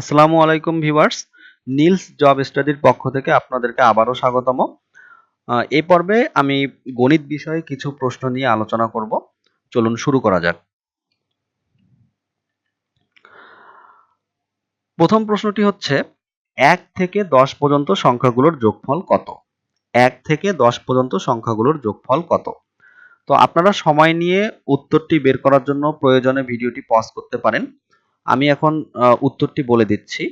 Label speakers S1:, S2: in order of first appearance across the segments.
S1: আসসালামু আলাইকুম viewers. Niels job স্টাডির পক্ষ থেকে আপনাদেরকে আবারও স্বাগতম। এই পর্বে আমি গণিত বিষয়ে কিছু প্রশ্ন নিয়ে আলোচনা করব। চলুন শুরু করা যাক। প্রথম প্রশ্নটি হচ্ছে, এক থেকে দশ পর্যন্ত সংখ্যাগুলোর যোগফল কত? এক থেকে দশ পর্যন্ত সংখ্যাগুলোর যোগফল কত? তো আপনারা সময় নিয়ে উত্তরটি বের করার জন্য প্রয়োজনে ভিডিওটি পজ করতে পারেন। আমি এখন উত্তরটি বলে দিচ্ছি।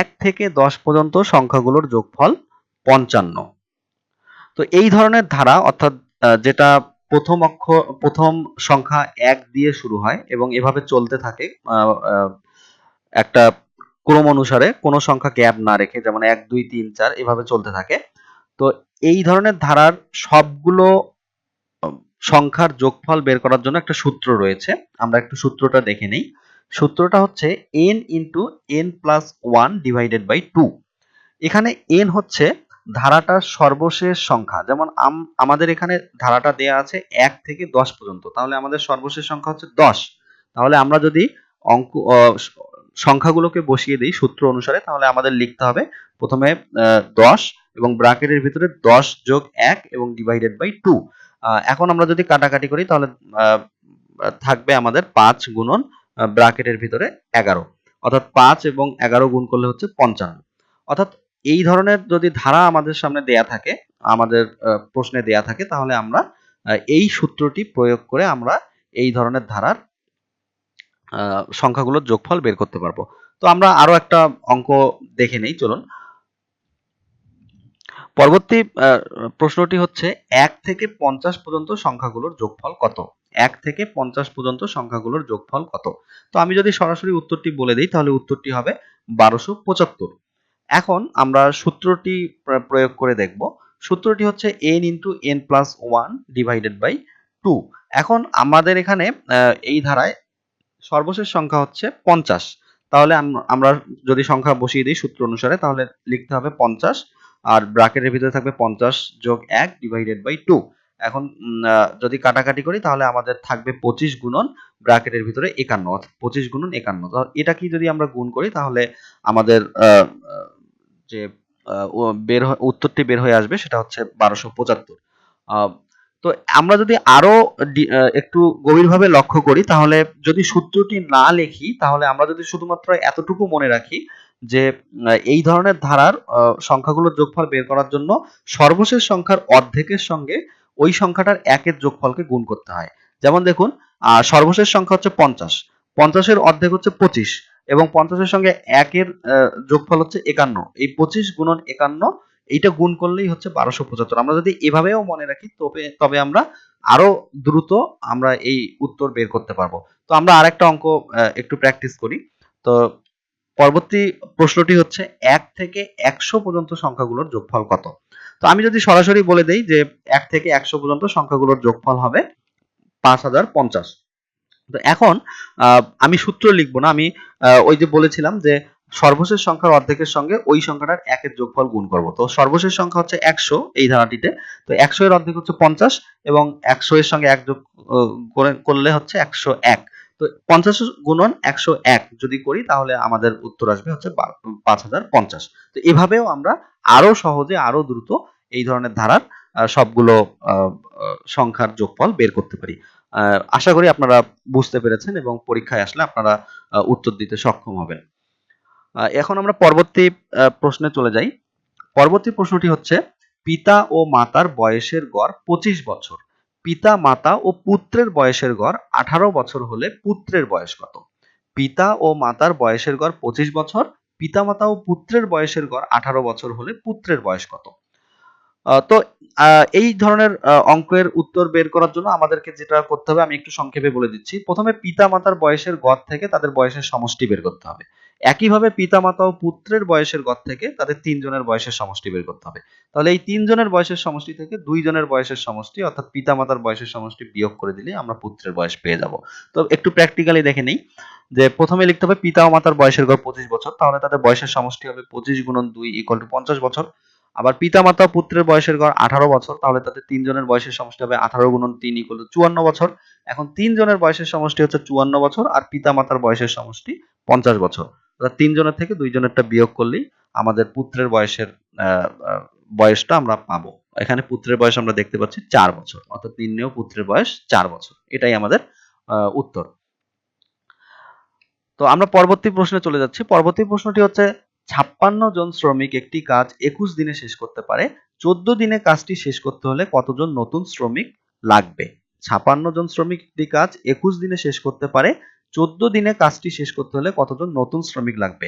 S1: এক থেকে দশ পর্যন্ত সংখ্যাগুলোর যোগফল পঞ্চান্ন। তো এই ধরনের ধারা, অর্থাৎ যেটা প্রথম অক্ষর প্রথম সংখ্যা এক দিয়ে শুরু হয় এবং এভাবে চলতে থাকে একটা ক্রম অনুসারে কোনো সংখ্যা গ্যাপ না রেখে, যেমন এক, দুই, তিন, চার, এভাবে চলতে থাকে। তো এই ধরনের ধারার সবগুলো সংখ্যার যোগফল বের করার জন্য একটা সূত্র রয়েছে। আমরা একটু সূত্রটা দেখে নেই। সূত্রটা হচ্ছে n into n plus one divided by two এখানে এন হচ্ছে ধারাটার সর্বশেষ সংখ্যা। যেমন আম- আমাদের এখানে ধারাটা দেয়া আছে এক থেকে দশ পর্যন্ত। তাহলে আমাদের সর্বশেষ সংখ্যা হচ্ছে দশ। তাহলে আমরা যদি অঙ্ক সংখ্যাগুলোকে বসিয়ে দিই সূত্র অনুসারে, তাহলে আমাদের লিখতে হবে প্রথমে দশ এবং ব্র্যাকেটের ভিতরে দশ যোগ এক এবং ডিভাইডেড বাই টু এখন আমরা যদি কাটাকাটি করি, তাহলে থাকবে আমাদের পাঁচ গুণন ব্র্যাকেটের ভিতরে এগারো। অর্থাৎ পাঁচ এবং এগারো গুণ করলে হচ্ছে পঞ্চান্ন। অর্থাৎ এই ধরনের যদি ধারা আমাদের সামনে দেয়া থাকে, আমাদের প্রশ্নে দেয়া থাকে, তাহলে আমরা এই সূত্রটি প্রয়োগ করে আমরা এই ধরনের ধারার সংখ্যাগুলোর যোগফল বের করতে পারব। তো আমরা আরও একটা অঙ্ক দেখে নেই, চলুন। পরবর্তী প্রশ্নটি হচ্ছে, এক থেকে পঞ্চাশ পর্যন্ত সংখ্যাগুলোর যোগফল কত? এক থেকে পঞ্চাশ পর্যন্ত সংখ্যাগুলোর যোগফল কত? তো আমি যদি সরাসরি উত্তরটি বলে দিই, তাহলে উত্তরটি হবে বারোশো পঁচাত্তর। এখন আমরা সূত্রটি প্রয়োগ করে দেখব। সূত্রটি হচ্ছে n into n plus one divided by two. এখন আমাদের এখানে এই ধারায় সর্বশেষ সংখ্যা হচ্ছে পঞ্চাশ। তাহলে আমরা যদি সংখ্যা বসিয়ে দিই সূত্র অনুসারে, তাহলে লিখতে হবে পঞ্চাশ, আর ব্র্যাকেটের ভিতরে থাকবে পঞ্চাশ যোগ এক ডিভাইডেড বাই টু। এখন যদি কাটাকাটি করি তাহলে আমাদের থাকবে পঁচিশ গুণন ব্র্যাকেটের ভিতরে একান্ন, অর্থাৎ পঁচিশ গুণন একান্ন। এটা কি যদি আমরা গুণ করি তাহলে আমাদের যে বের উত্তরটি বের হয়ে আসবে সেটা হচ্ছে বারোশো পঁচাত্তর। তো আমরা যদি আরও একটু গভীরভাবে লক্ষ্য করি তাহলে যদি সূত্রটি না লিখি তাহলে আমরা যদি শুধুমাত্র এতটুকু মনে রাখি যে এই ধরনের ধারার সংখ্যাগুলোর যোগফল বের করার জন্য সর্বশেষ সংখ্যার অর্ধেকের সঙ্গে ওই সংখ্যাটার একের যোগফলকে গুণ করতে হয়। যেমন দেখুন সর্বশেষ সংখ্যা হচ্ছে পঞ্চাশ। পঞ্চাশের অর্ধেক হচ্ছে পঁচিশ এবং পঞ্চাশের সঙ্গে একের যোগফল হচ্ছে একান্ন। এই পঁচিশ গুণন একান্ন এইটা গুণ করলেই হচ্ছে বারোশো পঁচাত্তর। আমরা যদি এভাবেও মনে রাখি তবে তবে আমরা আরও দ্রুত আমরা এই উত্তর বের করতে পারব। তো আমরা আরেকটা অঙ্ক আহ, একটু প্র্যাকটিস করি। তো পরবর্তী প্রশ্নটি হচ্ছে এক থেকে একশো পর্যন্ত সংখ্যাগুলোর যোগফল কত? তো আমি যদি সরাসরি বলে দেই যে এক থেকে একশো পর্যন্ত সংখ্যাগুলোর যোগফল হবে পাঁচ হাজার পঞ্চাশ। তো এখন আমি সূত্র লিখব না, আমি ওই যে বলেছিলাম যে সর্বশেষ সংখ্যার অর্ধেকের সঙ্গে ওই সংখ্যাটার একের যোগফল গুণ করব। তো সর্বশেষ সংখ্যা হচ্ছে একশো এই ধারাটিতে, তো একশো এর অর্ধেক হচ্ছে পঞ্চাশ এবং একশো এর সঙ্গে এক যোগ করে- করলে হচ্ছে একশো এক। তো পঞ্চাশ গুণন একশো এক যদি করি, তাহলে আমাদের উত্তর আসবে হচ্ছে পাঁচ হাজার পঞ্চাশ। তো এভাবেও আমরা আরও সহজে, আরও দ্রুত এই ধরনের ধারার সবগুলো সংখ্যার যোগফল বের করতে পারি। আশা করি আপনারা বুঝতে পেরেছেন এবং পরীক্ষায় আসলে আপনারা উত্তর দিতে সক্ষম হবেন। এখন আমরা পরবর্তী প্রশ্নে চলে যাই। পরবর্তী প্রশ্নটি হচ্ছে, পিতা ও মাতার বয়সের গড় পঁচিশ বছর। পিতা, মাতা ও পুত্রের বয়সের গড় আঠারো বছর হলে পুত্রের বয়স কত? পিতা ও মাতার বয়সের গড় পঁচিশ বছর, পিতা, মাতা ও পুত্রের বয়সের গড় আঠারো বছর হলে পুত্রের বয়স কত? তো এই ধরনের অঙ্কের উত্তর বের করার জন্য আমাদেরকে যেটা করতে হবে, আমি একটু সংক্ষেপে বলে দিচ্ছি। প্রথমে পিতা, মাতার বয়সের গড় থেকে তাদের বয়সের সমষ্টি বের করতে হবে। একইভাবে পিতা মাতা ও পুত্রের বয়সের গড় থেকে তাদের তিনজনের বয়সের সমষ্টি বের করতে হবে। তাহলে এই তিনজনের বয়সের সমষ্টি থেকে দুইজনের বয়সের সমষ্টি, অর্থাৎ পিতা মাতার বয়সের সমষ্টি বিয়োগ করে দিলে আমরা পুত্রের বয়স পেয়ে যাব। তো একটু প্র্যাকটিক্যালি দেখে নেই যে প্রথমে লিখতে হবে পিতা ও মাতার বয়সের গড় পঁচিশ বছর, তাহলে তাদের বয়সের সমষ্টি হবে পঁচিশ গুণন দুই ইকুয়াল টু পঞ্চাশ বছর। আবার পিতা মাতা পুত্রের বয়সের গড় আঠারো বছর, তাহলে তাদের তিনজনের বয়সের সমষ্টি হবে আঠারো গুণন তিন ইকুয়াল চুয়ান্ন বছর। এখন তিনজনের বয়সের সমষ্টি হচ্ছে চুয়ান্ন বছর আর পিতা মাতার বয়সের সমষ্টি পঞ্চাশ বছর। অর্থাৎ তিনজনের থেকে দুইজনেরটা বিয়োগ করলেই আমাদের পুত্রের বয়সের বয়সটা আমরা পাবো। এখানে পুত্রের বয়স আমরা দেখতে পাচ্ছি চার বছর, অর্থাৎ নির্ণেয় পুত্রের বয়স চার বছর। এটাই আমাদের উত্তর। তো আমরা পরবর্তী প্রশ্নে চলে যাচ্ছি। পরবর্তী প্রশ্নটি হচ্ছে, ছাপ্পান্ন জন শ্রমিক একটি কাজ একুশ দিনে শেষ করতে পারে। চোদ্দ দিনে কাজটি শেষ করতে হলে কতজন নতুন শ্রমিক লাগবে? ছাপান্ন জন শ্রমিক একটি কাজ একুশ দিনে শেষ করতে পারে। চোদ্দ দিনে কাজটি শেষ করতে হলে কতজন নতুন শ্রমিক লাগবে?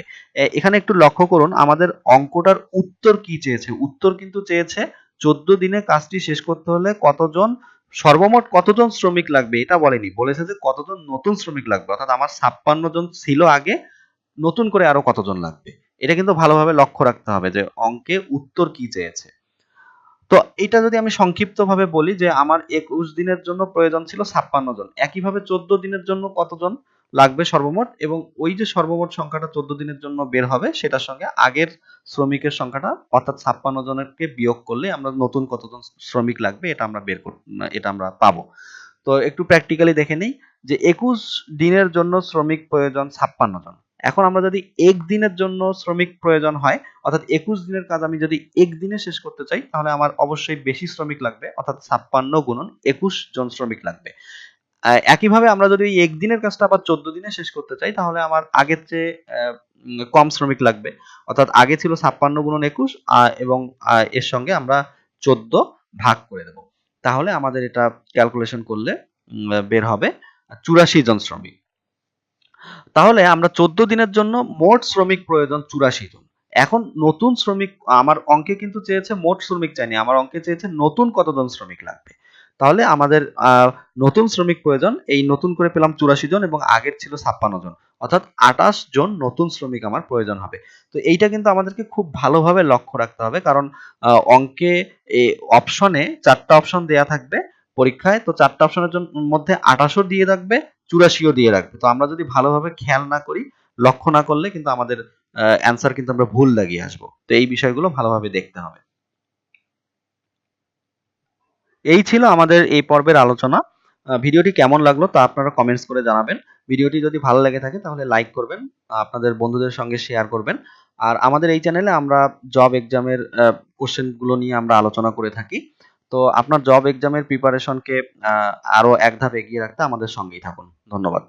S1: এখানে একটু লক্ষ্য করুন, আমাদের অঙ্কটার উত্তর কি চেয়েছে? উত্তর কিন্তু চেয়েছে চোদ্দ দিনে কাজটি শেষ করতে হলে কতজন, সর্বমোট কতজন শ্রমিক লাগবে এটা বলেনি। বলেছে যে কতজন নতুন শ্রমিক লাগবে, অর্থাৎ আমার ছাপ্পান্ন জন ছিল আগে, নতুন করে আরও কতজন লাগবে? এটা কিন্তু ভালোভাবে লক্ষ্য রাখতে হবে যে অঙ্কে উত্তর কি চেয়েছে। তো এটা যদি আমি সংক্ষিপ্তভাবে বলি যে আমার একুশ দিনের জন্য প্রয়োজন ছিল ছাপ্পান্ন জন। একইভাবে চোদ্দ দিনের জন্য কতজন লাগবে সর্বমোট? এবং ওই যে সর্বমোট সংখ্যাটা চোদ্দ দিনের জন্য বের হবে, সেটার সঙ্গে আগের শ্রমিকের সংখ্যাটা, অর্থাৎ ছাপ্পান্ন জনেরকে বিয়োগ করলে আমরা নতুন কতজন শ্রমিক লাগবে, এটা আমরা বের কর এটা আমরা পাবো। তো একটু প্র্যাকটিক্যালি দেখে নেই যে একুশ দিনের জন্য শ্রমিক প্রয়োজন ছাপ্পান্ন জন। এখন আমরা যদি এক দিনের জন্য শ্রমিক প্রয়োজন হয়, অর্থাৎ একুশ দিনের কাজ আমি যদি এক দিনে শেষ করতে চাই, তাহলে আমার অবশ্যই বেশি শ্রমিক লাগবে, অর্থাৎ ছাপ্পান্ন গুণন একুশ জন শ্রমিক লাগবে। একইভাবে আমরা যদি একদিনের কাজটা আবার চোদ্দ দিনে শেষ করতে চাই, তাহলে আমার আগের চেয়ে কম শ্রমিক লাগবে। অর্থাৎ আগে ছিল ছাপ্পান্ন গুণন একুশ এবং এর সঙ্গে আমরা চোদ্দ ভাগ করে দেব। তাহলে আমাদের এটা ক্যালকুলেশন করলে বের হবে চুরাশি জন শ্রমিক। তাহলে আমরা চোদ্দ দিনের জন্য মোট শ্রমিক প্রয়োজন চুরাশি জন। এখন নতুন শ্রমিক, আমার অঙ্কে কিন্তু চেয়েছে মোট শ্রমিক চাইনি, আমার অঙ্কে চেয়েছে নতুন কতজন শ্রমিক লাগবে। তাহলে আমাদের নতুন শ্রমিক প্রয়োজন, এই নতুন করে পেলাম চুরাশি জন এবং আগের ছিল ছাপ্পান্ন জন। অর্থাৎ আঠাশ জন নতুন শ্রমিক আমার প্রয়োজন হবে। তো এইটা কিন্তু আমাদেরকে খুব ভালোভাবে লক্ষ্য রাখতে হবে, কারণ অঙ্কে অপশনে চারটা অপশন দেয়া থাকবে পরীক্ষায়, তো চারটা অপশনের মধ্যে আঠাশও দিয়ে রাখবে চুরাশিও দিয়ে রাখবে। তো আমরা যদি ভালোভাবে খেয়াল না করি, লক্ষ্য না করলে কিন্তু আমাদের অ্যান্সার কিন্তু আমরা ভুল লাগিয়ে আসব। তো এই বিষয়গুলো ভালোভাবে দেখতে হবে। এই ছিল আমাদের এই পর্বের আলোচনা। ভিডিওটি কেমন লাগল তা আপনারা কমেন্টস করে জানাবেন। ভিডিওটি যদি ভালো লেগে থাকে তাহলে লাইক করবেন, আপনাদের বন্ধুদের সঙ্গে শেয়ার করবেন। আর আমাদের এই চ্যানেলে আমরা জব এক্সামের কোশ্চেনগুলো নিয়ে আমরা আলোচনা করে থাকি। তো আপনার জব এক্সামের প্রিপারেশনকে আরও এক ধাপ এগিয়ে রাখতে আমাদের সঙ্গেই থাকুন। ধন্যবাদ।